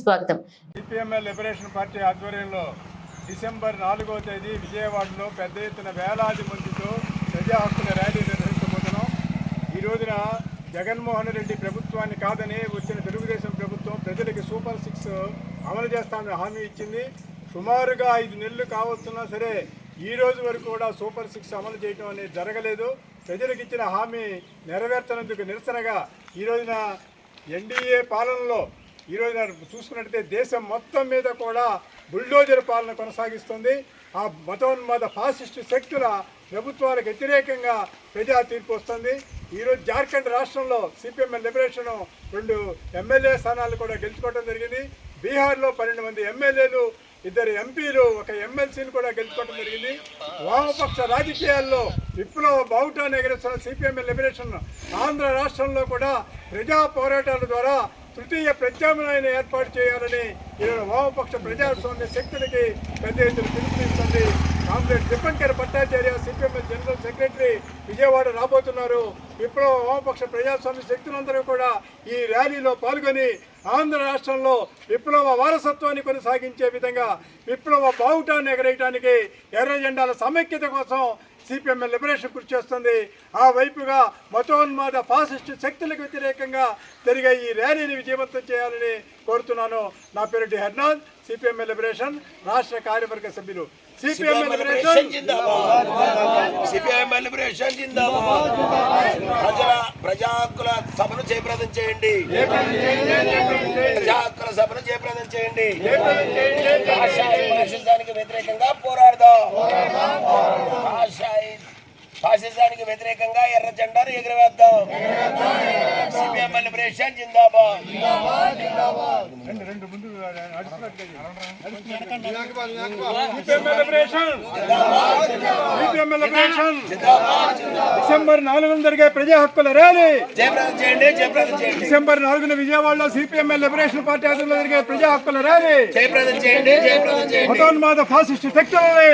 స్వాగతం. CPML liberation party ఆధ్వర్యంలో December నాలుగో తేదీ విజయవాడలో పెద్ద ఎత్తున వేలాది మందితో ప్రజా హక్కుల ర్యాలీ నిర్వహించబోతున్నాం. ఈ రోజున జగన్మోహన్ రెడ్డి ప్రభుత్వాన్ని కాదని వచ్చిన తెలుగుదేశం ప్రభుత్వం ప్రజలకి సూపర్ సిక్స్ అమలు చేస్తామని హామీ ఇచ్చింది. సుమారుగా ఐదు నెలలు కావస్తున్నా సరే ఈ రోజు వరకు కూడా సూపర్ సిక్స్ అమలు చేయడం అనేది జరగలేదు. ప్రజలకు ఇచ్చిన హామీ నెరవేర్చనందుకు నిరసనగా ఈ రోజున ఎన్డీఏ పాలనలో ఈరోజు రోజున చూసుకున్నట్టయితే దేశం మొత్తం మీద కూడా బుల్డోజర్ పాలన కొనసాగిస్తుంది. ఆ మతోన్మాద ఫాసిస్టు శక్తుల ప్రభుత్వాలకు వ్యతిరేకంగా ప్రజా తీర్పు వస్తుంది. ఈరోజు జార్ఖండ్ రాష్ట్రంలో సిపిఎంఎల్ లిబరేషన్ రెండు ఎమ్మెల్యే స్థానాలు కూడా గెలుచుకోవడం జరిగింది. బీహార్లో పన్నెండు మంది ఎమ్మెల్యేలు ఇద్దరు ఎంపీలు ఒక ఎమ్మెల్సీని కూడా గెలుచుకోవడం జరిగింది. వామపక్ష రాజకీయాల్లో విప్లవ బావుటాన్ని ఎగరేస్తున్న సిపిఎంఎల్ లిబరేషన్ ఆంధ్ర రాష్ట్రంలో కూడా ప్రజా పోరాటాల ద్వారా తృతీయ ప్రత్యామ్నాయాన్ని ఏర్పాటు చేయాలని ఈరోజు వామపక్ష ప్రజాస్వామ్య శక్తులకి పెద్ద ఎత్తున పిలుపునిస్తుంది. Comrade Dipankar Bhattacharya CPML general secretary Vijayawada రాబోతున్నారు. విప్లవ వామపక్ష ప్రజాస్వామ్య శక్తులందరూ కూడా ఈ ర్యాలీలో పాల్గొని ఆంధ్ర రాష్ట్రంలో విప్లవ వారసత్వాన్ని కొనసాగించే విధంగా విప్లవ బావుటాన్ని ఎగరేయడానికి ఎర్ర జెండాల సమైక్యత కోసం సిపిఎంఎల్ లిబరేషన్ కృషి చేస్తుంది. ఆ వైపుగా మతోన్మాద ఫాసిస్ట్ శక్తులకు వ్యతిరేకంగా జరిగే ఈ ర్యాలీని విజయవంతం చేయాలని కోరుతున్నాను. నా పేరు డి హర్నాథ్ సిపిఎంఎల్ లిబరేషన్ రాష్ట్ర కార్యవర్గ సభ్యులు. సిపిఎంఎల్ లిబరేషన్ సిపిఐఎం లిబరేషన్ ప్రజల ప్రజా హక్కుల సభను జయప్రదం చేయండి. ప్రజా హక్కుల సభను జయప్రదం చేయండి. ఫాసిజానికి వ్యతిరేకంగా పోరాడదాం. ఫాసిజానికి వ్యతిరేకంగా ఎర్ర జెండాను ఎగురవేద్దాం. లిబరేషన్ జిందాబాద్. రెండు రెండు ముందు డిసెంబర్ నాలుగున జరిగే ప్రజా హక్కుల ర్యాలీ డిసెంబర్ నాలుగున విజయవాడలో సిపిఎంఎల్ లిబరేషన్ పార్టీ ఆధ్వర్యంలో జరిగే ప్రజా హక్కుల ర్యాలీ మతోన్మాద ఫాసిస్ట్ శక్తులని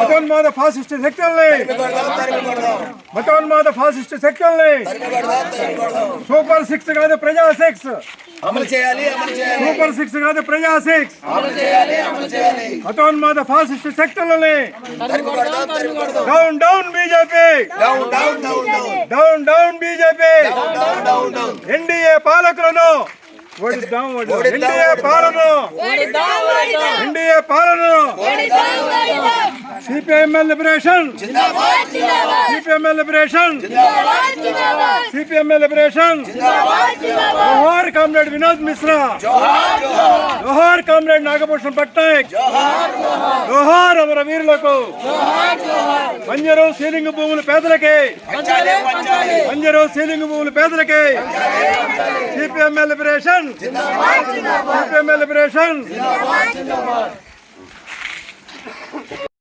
మతోన్మాద ఫాసిస్ట్ శక్తుల్ని మతోన్మాద ఫాసిస్ట్ శక్తుల్ని సూపర్ సిక్స్ కాదు ప్రజా సిక్స్. అమలు చేయాలి అమలు చేయాలి. సూపర్ సిక్స్ కాదు ప్రజా సిక్స్. అమలు చేయాలి అమలు చేయాలి. మతోన్మాద fascist శక్తులని down down BJP. Down down down down. Down down BJP. Down down down NDA పాలకులను ఓడిద్దాం ఎన్డీఏ పాలన ఎన్డీఏ పాలన CPM liberation CPM liberation CPM liberation जोहार कॉमरेड विनोद मिश्रा जोहार कॉमरेड नागभूषण पट्टनायक जोहार अमर वीर बंजर सीलिंग भूमि पेदल के बंजर सीलिंग भूमि पेदल के सीपीएम लिबरेशन सीपीएम लिबरेशन